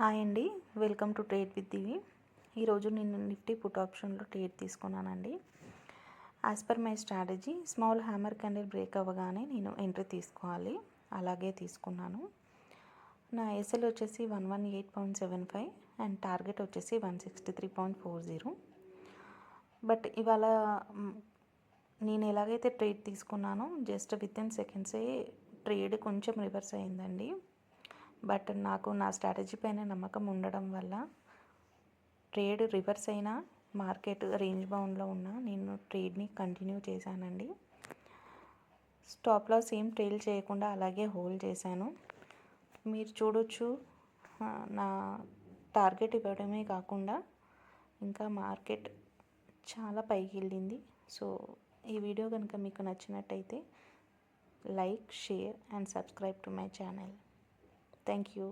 Hi అండి. Welcome to trade with Divi. ఈరోజు నేను నిఫ్టీ పుట్ ఆప్షన్లో ట్రేడ్ తీసుకున్నానండి. As per my strategy small hammer candle break అవ్వగానే నేను ఎంట్రీ తీసుకోవాలి. అలాగే తీసుకున్నాను. నా ఎస్ఎల్ వచ్చేసి one one eight point seven five and target వచ్చేసి one sixty three point four zero. But ఇవాళ నేను ఎలాగైతే ట్రేడ్ తీసుకున్నానో జస్ట్ విత్ ఇన్ సెకండ్సే ట్రేడ్ కొంచెం రివర్స్ అయిందండి. బట్ నాకు నా స్ట్రాటజీ పైన నమ్మకం ఉండడం వల్ల ట్రేడ్ రివర్స్ అయినా మార్కెట్ రేంజ్ బౌండ్లో ఉన్న నేను ట్రేడ్ని కంటిన్యూ చేశానండి. స్టాప్ లాస్ ఏం చేయకుండా అలాగే హోల్డ్ చేశాను. మీరు చూడొచ్చు నా టార్గెట్ ఇవ్వడమే కాకుండా ఇంకా మార్కెట్ చాలా పైకి వెళ్ళింది. సో ఈ వీడియో కనుక మీకు నచ్చినట్టయితే like share and subscribe to my channel. Thank you.